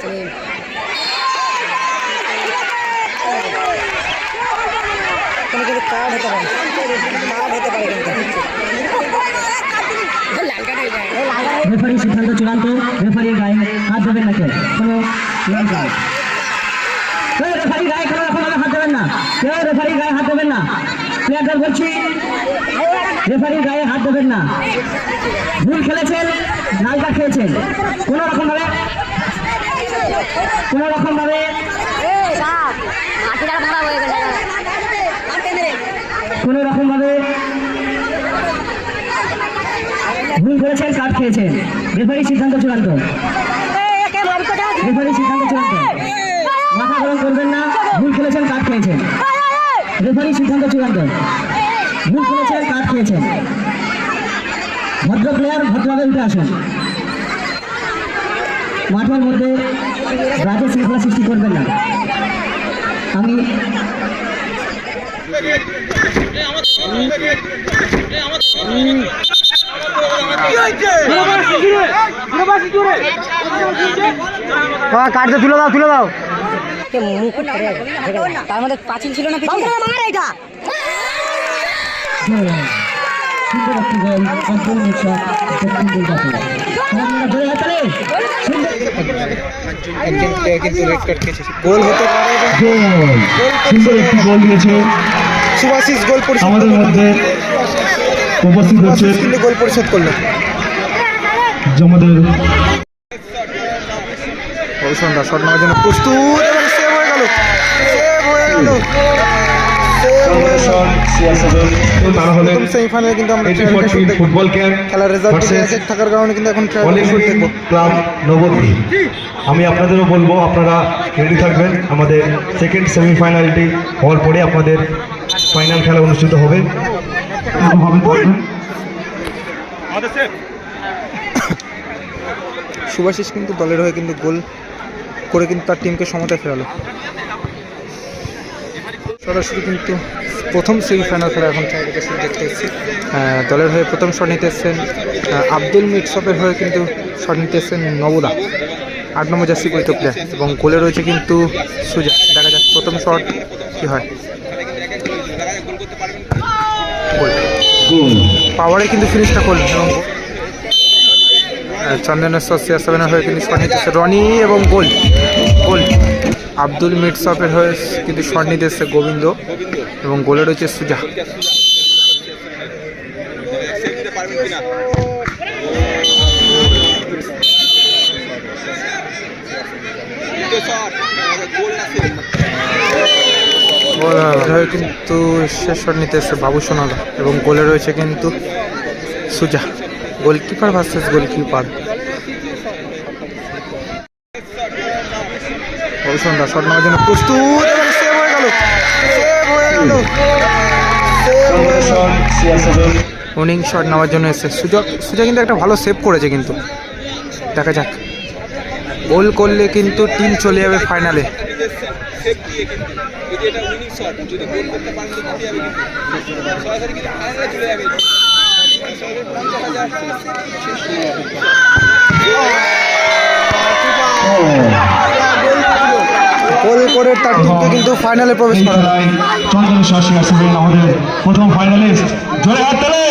সেলিম কোনো কিন্তু কার্ড হতে পারে কার্ড হতে পারে কিন্তু রেফারি সিদ্ধান্ত চূড়ান্ত, রেফারির গায়ে হাত দেবেন না কেউ। কোনো রেফারি গায়ে কোনো রকম ভাবে হাত দেবেন না? কেউ রেফারি গায়ে হাত দেবেন না? প্লেয়ারদের বলছি, রেফারির গায়ে হাত দেবেন না। ভুল খেলেছেন কার্ড খেয়েছেন। কোনো রকম ভাবে কোনো রকম ভাবে কোনো রকম ভাবে ভুল করেছেন কার্ড খেয়েছেন। রেফারি সিদ্ধান্ত চূড়ান্ত। রেফারি সিদ্ধান্ত চূড়ান্ত। মাথা গরম করবেন না ভুল খেলেছেন কার্ড খেয়েছেন। রেফারি সিদ্ধান্ত চূড়ান্ত। ভুল খেলেছেন কার্ড খেয়েছেন। ভদ্র প্লেয়ার ভদ্রভাবে উঠে আসুন। মাঠের মধ্যে রাজ্য শৃঙ্খলা সৃষ্টি করবেন না। আমি কাটতে তুলে দাও তুলে দাও। তার মধ্যে পাঁচিল ছিল না পিছনে? মার এটা! সুন্দর একটি গোল সম্পূর্ণ শট দক্ষিণ দুর্গাপুর খেলাধুলা জোরে হাততালি। সুন্দর একজন প্লেয়ার কিন্তু রেড কার্ড খেয়েছে। গোল হতে পারে সুন্দর একটি গোল দিয়েছে। সুভাশিস গোল পরিশোধ আমাদের মধ্যে উপস্থিত হচ্ছে কিন্তু গোল পরিশোধ করল। আমাদের অভিসন্ধা শট নেওয়ার জন্য প্রস্তুত এবং সেভ হয়ে গেল। সেভ হয়ে গেল। সেমিফাইনালে কিন্তু আমরা ফুটবল খেলার রেজাল্ট থাকার কারণে কিন্তু এখন ক্লাব নবদ্বীপ আমি আপনাদেরও বলব আপনারা রেডি থাকবেন। আমাদের সেকেন্ড সেমিফাইনালটি হওয়ার পরে আপনাদের ফাইনাল খেলা অনুষ্ঠিত হবে। সুভাশিস কিন্তু দলের হয়ে কিন্তু গোল করে কিন্তু তার টিমকে সমতায় ফেরালো। সরাসরি কিন্তু প্রথম সেমিফাইনাল খেলা এখন দেখতে এসেছি দলের হয়ে প্রথম শট নিতে এসছেন আহ, আব্দুল মিটসপের হয়ে কিন্তু শট নিতে এসছেন নবদা আট নম্বর জার্সি পরিত প্লেয়ার এবং গোলে রয়েছে কিন্তু সুজা। দেখা যাক প্রথম শট কি হয়। পাওয়ারে কিন্তু ফিনিশটা করলেন এবং চন্দনেশ্বর সিয়ার সেভেনের হয়ে কিন্তু শট নিতেছে রনি এবং গোল। গোল। আব্দুল মিটসপের হয়ে কিন্তু নিতে এসছে গোবিন্দ এবং গোলে রয়েছে সুজা। কিন্তু শট নিতে এসছে বাবু সোনাদা এবং গোলে রয়েছে কিন্তু সুজা। Goalkeeper versus goalkeeper. অভিসন্ধা শট নেওয়ার জন্য প্রস্তুত এবং শট নেওয়ার জন্য এসে সুযোগ সুজা কিন্তু একটা ভালো সেভ করেছে কিন্তু। দেখা যাক। গোল করলে কিন্তু টিম চলে যাবে ফাইনালে গোল করে তার টিমকে কিন্তু ফাইনালে প্রবেশ এই চন্দন খেলায় আসলে আমাদের প্রথম ফাইনালিস্ট জোরে হাত তালে।